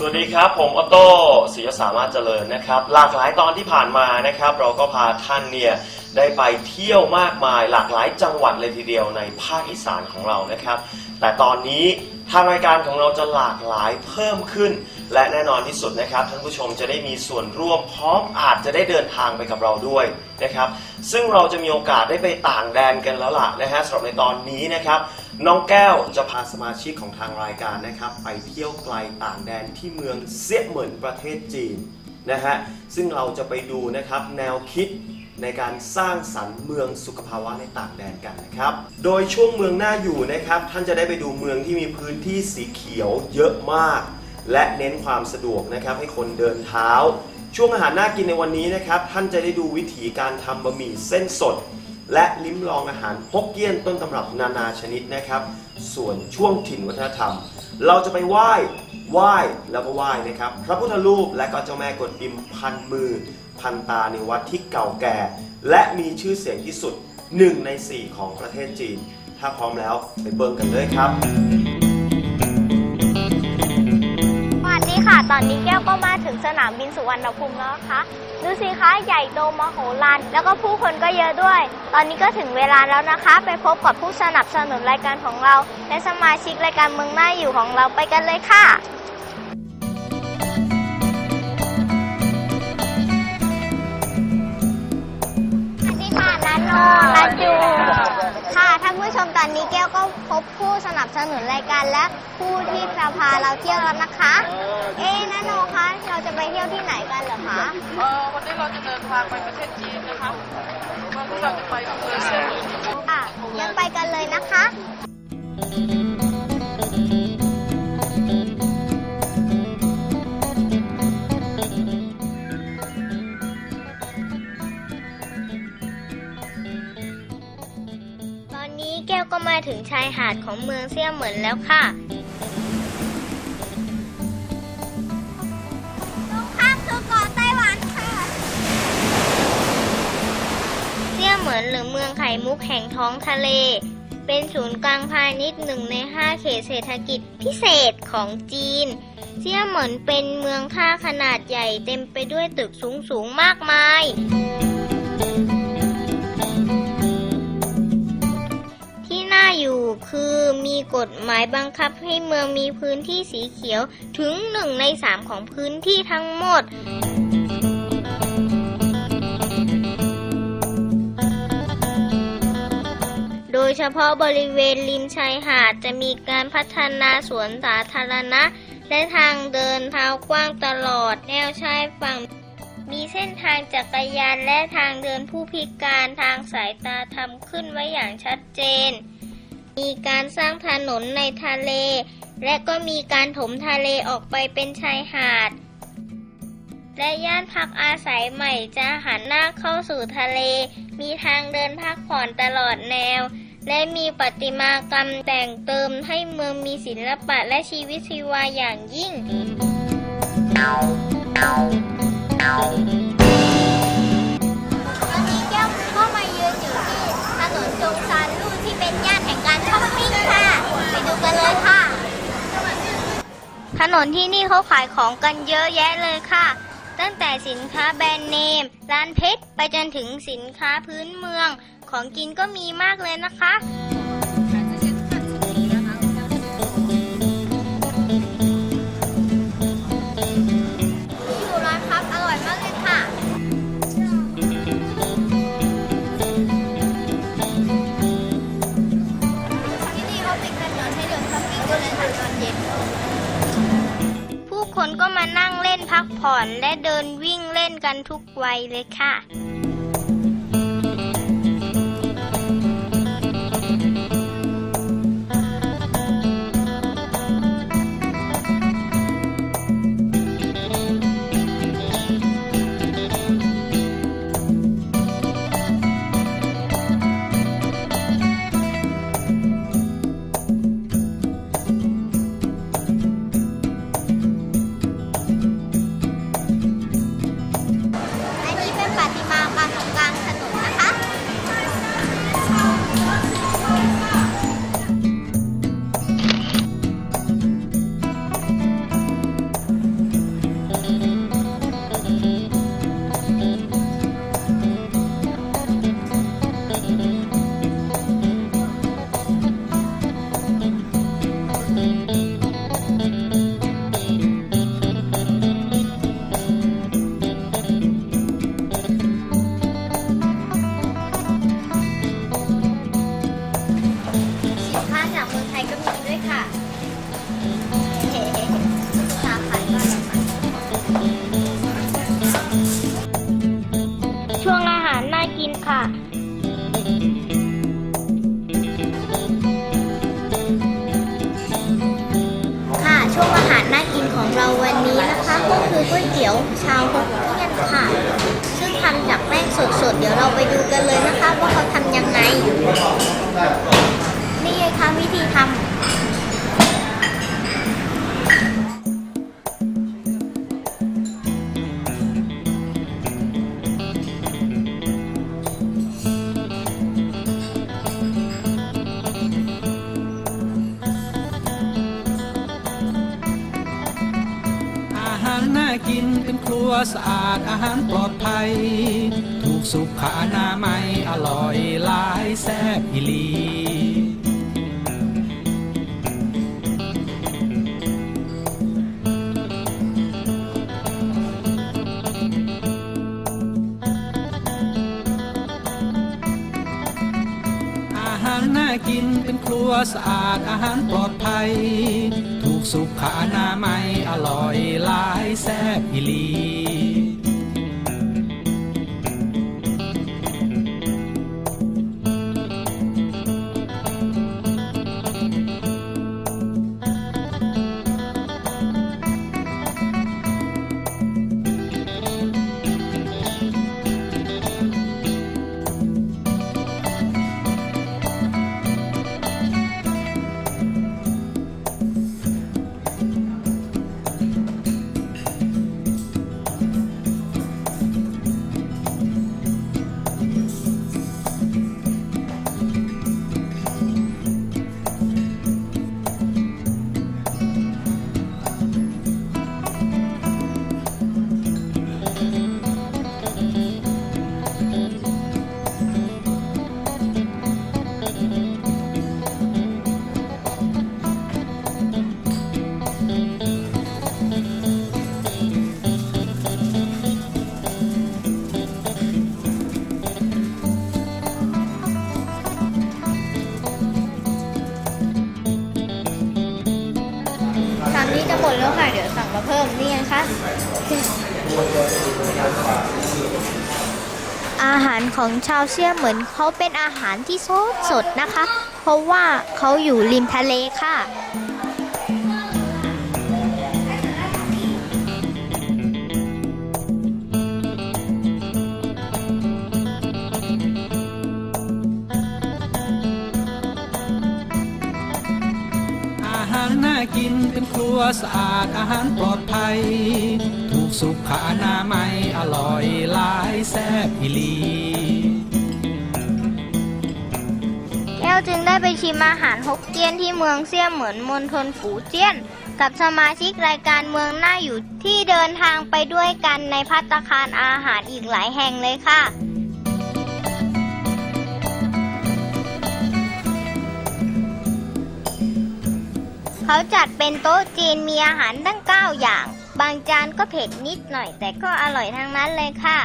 สวัสดีครับ ผมออโต้ศิยสามารถเจริญนะครับ หลากหลายตอนที่ผ่านมานะครับ เราก็พาท่านเนี่ย ได้ไปเที่ยวมากมายหลากหลายจังหวัดเลยทีเดียวในภาคอีสานของเรานะครับ แต่ตอนนี้ทางรายการของเราจะหลากหลายเพิ่มขึ้น และแน่นอนที่สุดนะครับท่านผู้ชมจะได้มีส่วนร่วมพร้อมอาจจะได้เดินทางไปกับเราด้วยนะครับซึ่งเราจะมีโอกาสได้ไปต่างแดนกันแล้วล่ะนะฮะสำหรับในตอนนี้นะครับน้องแก้วจะพาสมาชิกของทางรายการนะครับ ไปเที่ยวไกลต่างแดนที่เมืองเซี่ยเหมินประเทศจีนนะฮะซึ่งเราจะไปดูนะครับแนวคิด ในการสร้างสรรค์เมืองสุขภาวะในต่างแดนกันนะครับ โดยช่วงเมืองหน้าอยู่นะครับ ท่านจะได้ไปดูเมืองที่มีพื้นที่สีเขียวเยอะมาก และเน้นความสะดวกนะครับให้คนเดินเท้า ช่วงอาหารน่ากินในวันนี้นะครับ ท่านจะได้ดูวิธีการทำบะหมี่เส้นสด และลิ้มลองอาหารฮกเกี้ยนต้นตำรับนานาชนิดนะครับ ส่วนช่วงถิ่นวัฒนธรรม เราจะไปไหว้ไหว้แล้วก็ไหว้นะครับ พระพุทธรูปและก็เจ้าแม่กวนอิมพันมือ พันตาในวัดที่เก่าแก่ และมีชื่อเสียงที่สุด 1 ใน 4 ของประเทศจีน ถ้าพร้อมแล้วไปเบิ่งกันเลยครับ สวัสดีค่ะ ตอนนี้แก้วก็มาถึงสนามบินสุวรรณภูมิแล้วนะคะดูสิคะใหญ่โตมโหฬารแล้วก็ผู้คนก็เยอะด้วย ตอนนี้ก็ถึงเวลาแล้วนะคะ ไปพบกับผู้สนับสนุนรายการของเรา และสมาชิกรายการเมืองหน้าอยู่ของเราไปกันเลยค่ะ นันโนนันจูค่ะท่านผู้ชมตอนนี้แก้วก็พบผู้สนับสนุนรายการและผู้ที่จะพาเราเที่ยวแล้วนะคะ เอ๊ะนันโนคะเราจะไปเที่ยวที่ไหนกันเหรอคะเอ่อวันนี้เราจะเดินทางไปประเทศจีนนะคะวันนี้เราจะไปอำเภอเซี่ยงหมินค่ะยังไปกันเลยนะคะ ก้วก็มาถึงชายหาดของเมืองเซี่ยเหมินแล้วค่ะตรงข้ามคือเกาะไต้หวันค่ะเซี่ยเหมินหรือเมืองไข่มุกแห่งท้องทะเล เป็นศูนย์กลางพาณิชย์หนึ่งในห้าเขตเศรษฐกิจพิเศษของจีน เซี่ยเหมินเป็นเมืองท่าขนาดใหญ่เต็มไปด้วยตึกสูงสูงๆมากมายที่น่ อยู่คือมีกฎหมายบังคับให้เมืองมีพื้นที่สีเขียวถึงหนึ่งในสามของพื้นที่ทั้งหมด โดยเฉพาะบริเวณริมชายหาดจะมีการพัฒนาสวนสาธารณะ และทางเดินเท้ากว้างตลอดแนวชายฝั่งมีเส้นทางจักรยานและทางเดินผู้พิการทางสายตาทำขึ้นไว้อย่างชัดเจน มีการสร้างถนนในทะเล และก็มีการถมทะเลออกไปเป็นชายหาด และย่านพักอาศัยใหม่จะหันหน้าเข้าสู่ทะเล มีทางเดินพักผ่อนตลอดแนว และมีประติมากรรมแต่งเติมให้เมืองมีศิลปะและชีวิตชีวาอย่างยิ่ง กันเลยค่ะ ถนนที่นี่เขาขายของกันเยอะแยะเลยค่ะ ตั้งแต่สินค้าแบรนด์เนม ร้านเพชร ไปจนถึงสินค้าพื้นเมือง ของกินก็มีมากเลยนะคะ พักผ่อนและเดินวิ่งเล่นกันทุกวัยเลยค่ะ ตี๋ยวชาวฮกเกี้ยนค่ะ ซึ่งทำจากแป้งสดๆ เดี๋ยวเราไปดูกันเลยนะคะ ว่าเขาทำยังไง นี่ไงคะวิธีทำาดอาหารปลอดภัย ถูกสุขอนามัยอร่อยหลายแซ่บอีลี อาหารน่ากินเป็นครัวสะอาดอาหารปลอดภัย ถูกสุขอนามัยอร่อยหลายแซ่บอีลี เพิ่มนี่ไงคะอาหารของชาวเซียเหมือนเขาเป็นอาหารที่สดสดนะคะ เพราะว่าเขาอยู่ริมทะเลค่ะ ครัวสะอาดอาหารปลอดภัย ถูกสุขอนามัยอร่อยหลายแซ่บอีลีแก้วจึงได้ไปชิมอาหารฮกเกี้ยนที่เมืองเซี่ยเหมือนมณฑลฝูเจี้ยน กับสมาชิกรายการเมืองหน้าอยู่ที่เดินทางไปด้วยกันในพัตคารอาหารอีกหลายแห่งเลยค่ะ เขาจัดเป็นโต๊ะจีนมีอาหารตั้ง 9 อย่าง บางจานก็เผ็ดนิดหน่อย แต่ก็อร่อยทั้งนั้นเลยค่ะ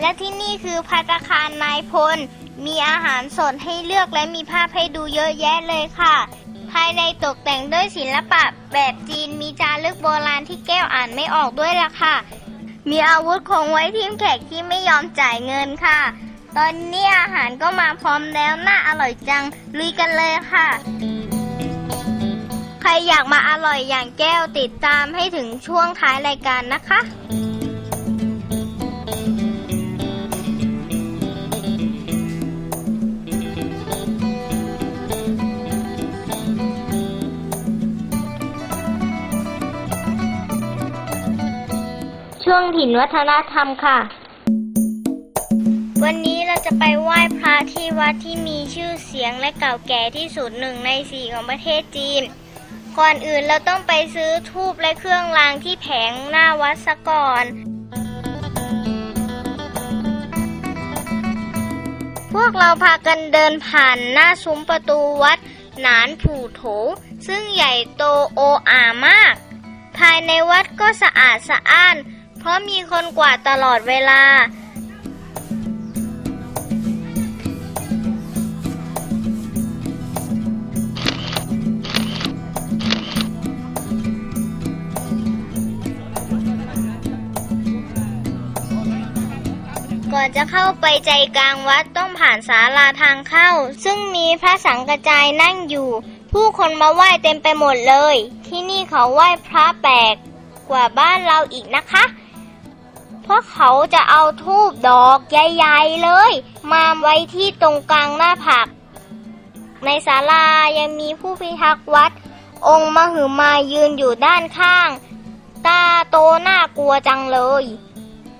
และที่นี่คือพัตคารนายพล มีอาหารสดให้เลือกและมีภาพให้ดูเยอะแยะเลยค่ะ ภายในตกแต่งด้วยศิลปะแบบจีนมีจารึกโบราณที่แก้วอ่านไม่ออกด้วยล่ะค่ะ มีอาวุธคงไว้ทิมแขกที่ไม่ยอมจ่ายเงินค่ะ ตอนนี้อาหารก็มาพร้อมแล้วน่าอร่อยจังลุยกันเลยค่ะ ใครอยากมาอร่อยอย่างแก้วติดตามให้ถึงช่วงท้ายรายการนะคะ ช่วงถิ่นวัฒนธรรมค่ะ วันนี้เราจะไปไหว้พระที่วัดที่มีชื่อเสียงและเก่าแก่ที่สุดหนึ่งในสี่ของประเทศจีน ก่อนอื่นเราต้องไปซื้อทูบและเครื่องรางที่แผงหน้าวัดซะก่อนพวกเราพากันเดินผ่านหน้าซุ้มประตูวัดหนานผู่โถ ซึ่งใหญ่โตโออามาก ภายในวัดก็สะอาดสะอ้าน เพราะมีคนกวาดตลอดเวลา ก่อนจะเข้าไปใจกลางวัดต้องผ่านศาลาทางเข้า ซึ่งมีพระสังกระจายนั่งอยู่ ผู้คนมาไหว้เต็มไปหมดเลย ที่นี่เขาไหว้พระแปลกกว่าบ้านเราอีกนะคะ พราะเขาจะเอาทูบดอกใหญ่ๆเลย มาไว้ที่ตรงกลางหน้าผักในศาลายังมีผู้พิทักษ์วัด องค์มหึมายืนอยู่ด้านข้าง ตาโตน่ากลัวจังเลย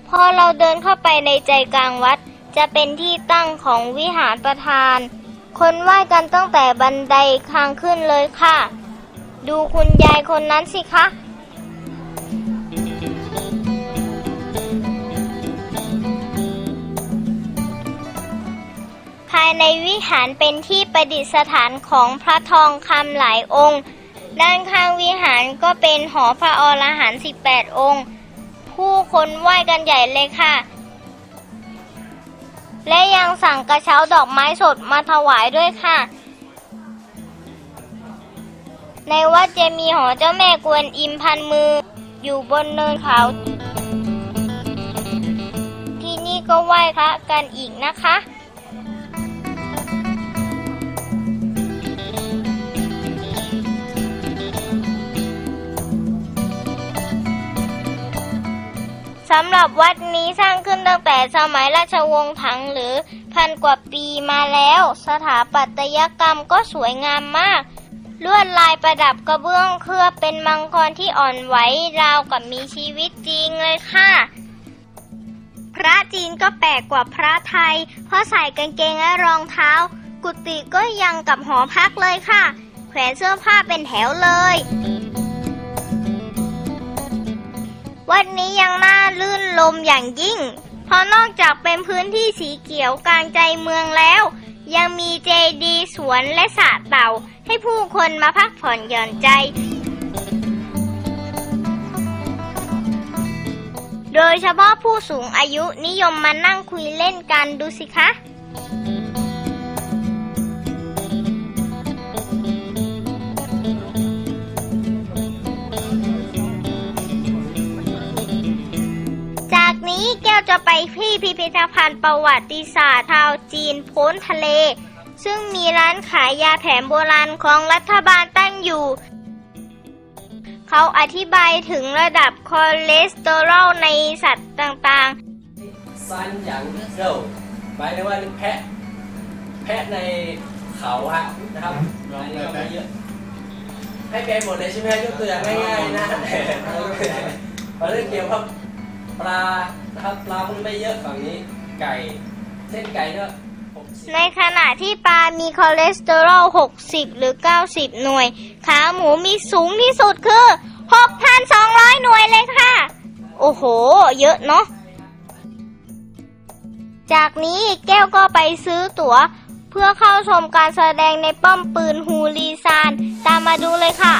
พอเราเดินเข้าไปในใจกลางวัด จะเป็นที่ตั้งของวิหารประธาน คนไหว้กันตั้งแต่บันไดทางขึ้นเลยค่ะ ดูคุณยายคนนั้นสิคะายในวิหารเป็นที่ประดิษฐานของพระทองคำหลายองค์ ด้านข้างวิหารก็เป็นหอพระอรหันต์18 องค์ ผู้คนไหว้กันใหญ่เลยค่ะ และยังสั่งกระเช้าดอกไม้สดมาถวายด้วยค่ะ ในวัดจะมีหอเจ้าแม่กวนอิมพันมือ อยู่บนเนินเขา ที่นี่ก็ไหว้พระกันอีกนะคะ สำหรับวัดนี้สร้างขึ้นตั้งแต่สมัยราชวงศ์ถังหรือพันกว่าปีมาแล้ว สถาปัตยกรรมก็สวยงามมาก ลวดลายประดับกระเบื้องเคลือบเป็นมังกรที่อ่อนไหวราวกับมีชีวิตจริงเลยค่ะ พระจีนก็แปลกกว่าพระไทย เพราะใส่กางเกงและรองเท้า กุฏิก็ยังกับหอพักเลยค่ะ แขวนเสื้อผ้าเป็นแถวเลย วันนี้ยังน่าลื่นลมอย่างยิ่ง เพราะนอกจากเป็นพื้นที่สีเขียวกลางใจเมืองแล้ว ยังมีเจดีย์สวนและสระเต่า ให้ผู้คนมาพักผ่อนหย่อนใจ โดยเฉพาะผู้สูงอายุนิยมมานั่งคุยเล่นกันดูสิคะ นี้แก้วจะไปที่พิพิธภัณฑ์ประวัติศาสตร์ชาวจีนพ้นทะเล ซึ่งมีร้านขายยาแผนโบราณของรัฐบาลตั้งอยู่ เขาอธิบายถึงระดับคอเลสเตอรอลในสัตว์ต่างๆซันหยางเร่าหมายถึงว่าแพะ แพะในเขาฮะนะครับอันนี้ก็ไม่เยอะให้แปลหมดเลยใช่ไหมยกตัวอย่างง่ายๆนะพอเรื่องเกี่ยวกับ ปลานะครับปลามันไม่เยอะฝั่งนี้ไก่เช่นไก่ก็หกสิบในขณะที่ปลา มีคอเลสเตอรอล 60 หรือ 90 หน่วย ขาหมูมีสูงที่สุดคือ 6,200 หน่วยเลยค่ะ โอ้โห เยอะเนาะ จากนี้แก้วก็ไปซื้อตั๋ว เพื่อเข้าชมการแสดงในป้อมปืนฮูลีซาน ตามมาดูเลยค่ะ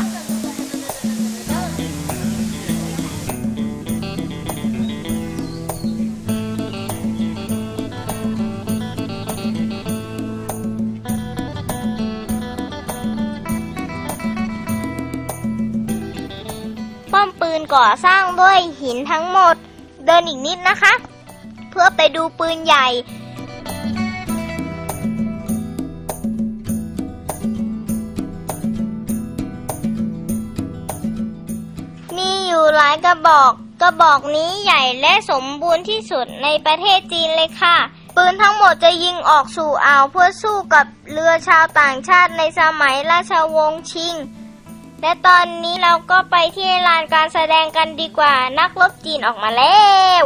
นก่อสร้างด้วยหินทั้งหมด เดินอีกนิดนะคะ เพื่อไปดูปืนใหญ่ มีอยู่หลายกระบอก กระบอกนี้ใหญ่และสมบูรณ์ที่สุดในประเทศจีนเลยค่ะปืนทั้งหมดจะยิงออกสู่อ่าวเพื่อสู้กับเรือชาวต่างชาติในสมัยราชวงศ์ชิง และตอนนี้เราก็ไปที่ลานการแสดงกันดีกว่านักรบจีนออกมาแล้ว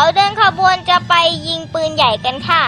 เขาเดินขบวนจะไปยิงปืนใหญ่กันค่ะ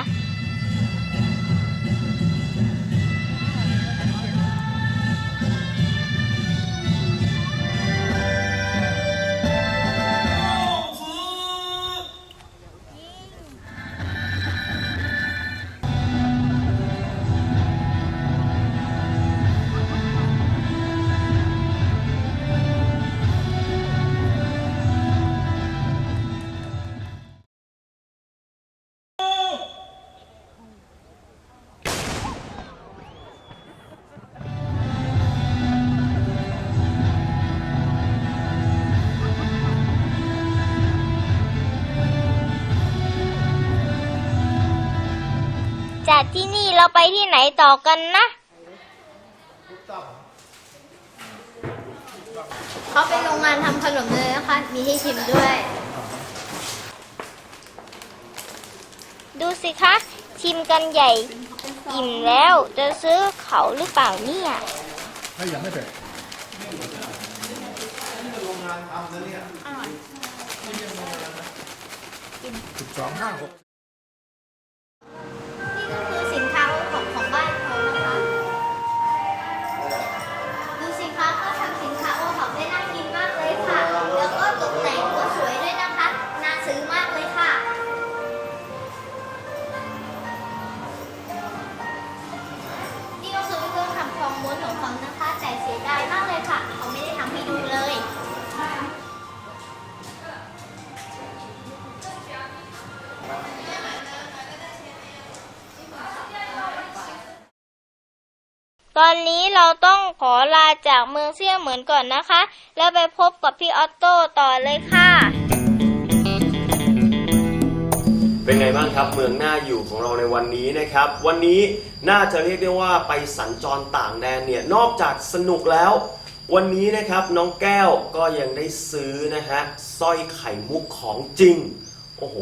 เราไปที่ไหนต่อกันนะ เขาเป็นโรงงานทำขนมเลยนะคะ มีให้ชิมด้วย ดูสิคะ ชิมกันใหญ่อิ่มแล้ว จะซื้อเขาหรือเปล่าเนี่ย ถ้ายังไม่เสร็จสิบสองห้าหก จากเมืองเซี่ยเหมือนก่อนนะคะ แล้วไปพบกับพี่ออตโต้ต่อเลยค่ะ เป็นไงบ้างครับเมืองหน่าอยู่ของเราในวันนี้นะครับ วันนี้น่าจะเรียกได้ว่าไปสัญจรต่างแดนเนี่ยนอกจากสนุกแล้ว วันนี้นะครับน้องแก้วก็ยังได้ซื้อนะฮะสร้อยไข่มุกของจริง โอ้โห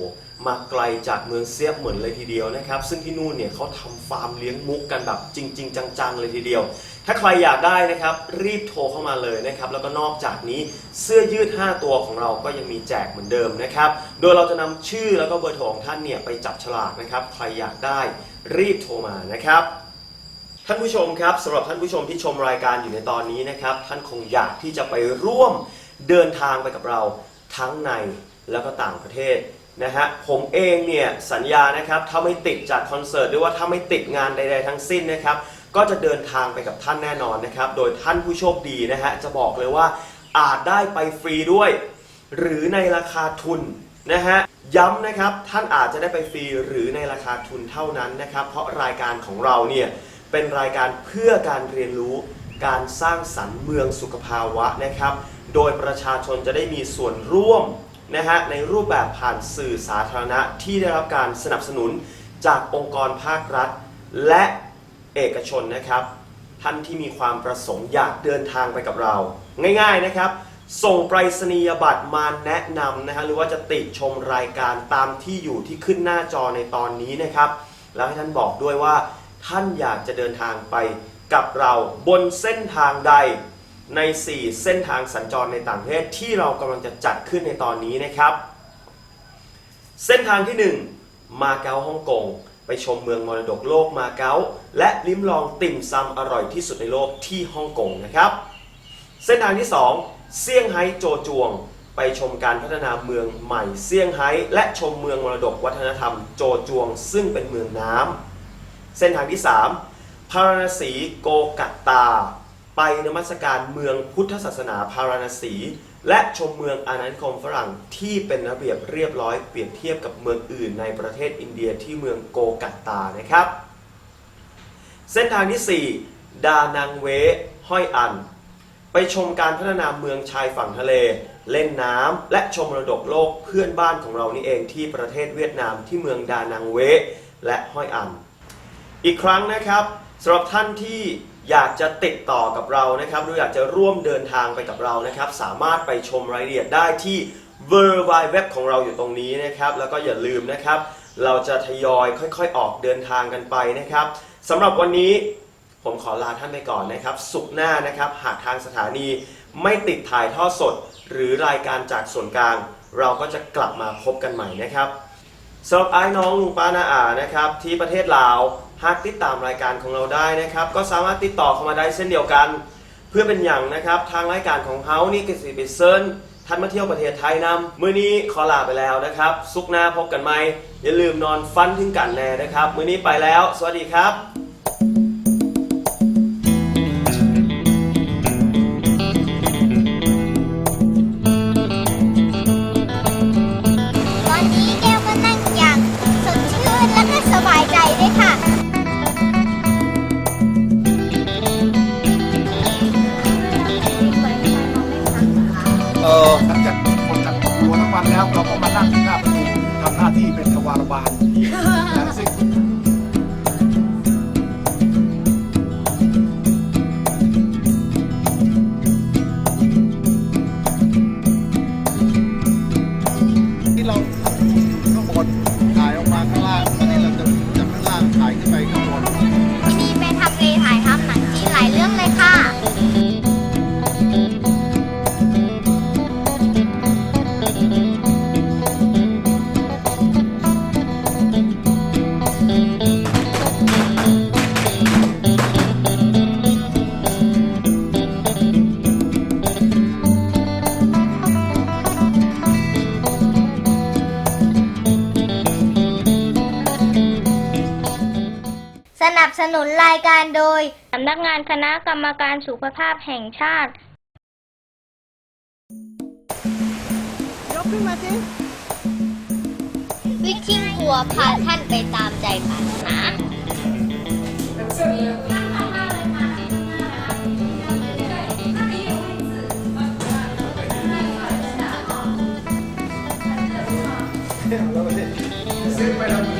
มาไกลจากเมืองเซียบเหมือนเลยทีเดียวนะครับ ซึ่งที่นู่นเนี่ยเขาทำฟาร์มเลี้ยงมุกกันแบบจริง ๆ จังๆเลยทีเดียว ถ้าใครอยากได้นะครับรีบโทรเข้ามาเลยนะครับแล้วก็นอกจากนี้เสื้อยืด 5 ตัวของเราก็ยังมีแจกเหมือนเดิมนะครับโดยเราจะนำชื่อแล้วก็เบอร์โทรของท่านเนี่ยไปจับฉลากนะครับใครอยากได้รีบโทรมานะครับท่านผู้ชมครับสำหรับท่านผู้ชมที่ชมรายการอยู่ในตอนนี้นะครับท่านคงอยากที่จะไปร่วมเดินทางไปกับเราทั้งในแล้วก็ต่างประเทศ นะฮะผมเองเนี่ยสัญญานะครับถ้าไม่ติดจากคอนเสิร์ตหรือว่าถ้าไม่ติดงานใด ๆ ทั้งสิ้นนะครับก็จะเดินทางไปกับท่านแน่นอนนะครับโดยท่านผู้โชคดีนะฮะจะบอกเลยว่าอาจได้ไปฟรีด้วย หรือในราคาทุนนะฮะย้ำนะครับท่านอาจจะได้ไปฟรีหรือในราคาทุนเท่านั้นนะครับเพราะรายการของเราเนี่ยเป็นรายการเพื่อการเรียนรู้การสร้างสรรค์เมืองสุขภาวะนะครับ โดยประชาชนจะได้มีส่วนร่วม นะฮะในรูปแบบผ่านสื่อสาธารณะที่ได้รับการสนับสนุนจากองค์กรภาครัฐ และเอกชนนะครับ ท่านที่มีความประสงค์อยากเดินทางไปกับเรา ง่ายๆนะครับ ส่งไปรษณียบัตรมาแนะนำนะฮะหรือว่าจะติชมรายการตามที่อยู่ที่ขึ้นหน้าจอในตอนนี้นะครับ แล้วให้ท่านบอกด้วยว่าท่านอยากจะเดินทางไปกับเราบนเส้นทางใด ใน 4 เส้นทางสัญจรในต่างประเทศที่เรากำลังจะจัดขึ้นในตอนนี้นะครับ เส้นทางที่ 1 มาเก๊าฮ่องกงไปชมเมืองมรดกโลกมาเก๊าและลิ้มลองติ่มซำอร่อยที่สุดในโลกที่ฮ่องกงนะครับ เส้นทางที่ 2 เซี่ยงไฮ้โจจวง ไปชมการพัฒนาเมืองใหม่เซี่ยงไฮ้และชมเมืองมรดกวัฒนธรรมโจจวง ซึ่งเป็นเมืองน้ำเส้นทางที่ 3 พาราณสีโกกัตตา ไปนมัสการเมืองพุทธศาสนาพาราณสี และชมเมืองอาณานิคมฝรั่งที่เป็นระเบียบเรียบร้อยเปรียบเทียบกับเมืองอื่นในประเทศอินเดียที่เมืองโกกัตตานะครับ เส้นทางที่ 4 ดานังเวห้อยอัน ไปชมการพัฒนาเมืองชายฝั่งทะเล เล่นน้ำและชมมรดกโลกเพื่อนบ้านของเรานี่เองที่ประเทศเวียดนามที่เมืองดานังเวและห้อยอัน อีกครั้งนะครับสำหรับท่านที่ อยากจะติดต่อกับเรานะครับ หรืออยากจะร่วมเดินทางไปกับเรานะครับ สามารถไปชมรายละเอียดได้ที่ w w w ของเราอยู่ตรงนี้นะครับ แล้วก็อย่าลืมนะครับ เราจะทยอยค่อยๆ ออกเดินทางกันไปนะครับสำหรับวันนี้ผมขอลาท่านไปก่อนนะครับ สุขหน้านะครับ หากทางสถานีไม่ติดถ่ายทอดสด หรือรายการจากส่วนกลาง เราก็จะกลับมาพบกันใหม่นะครับสำหรับไอ้น้องลุงป้านาอานะครับ ที่ประเทศลาว หากติดตามรายการของเราได้นะครับ ก็สามารถติดต่อเข้ามาได้เช่นเดียวกัน เพื่อเป็นอย่างนะครับ ทางรายการของเฮานี่ก็สิเป็นเซิร์นท่านมาเที่ยวประเทศไทยนำมื้อนี้ขอลาไปแล้วนะครับ สุขหน้าพบกันใหม่อย่าลืมนอนฟันถึงกันแน่นะครับ มื้อนี้ไปแล้ว สวัสดีครับ ยการโดยสำนักงานคณะกรรมการสุขภาพแห่งชาติวิชิงหัวพาท่านไปตามใจปรารถนาซื้อไปแล้ว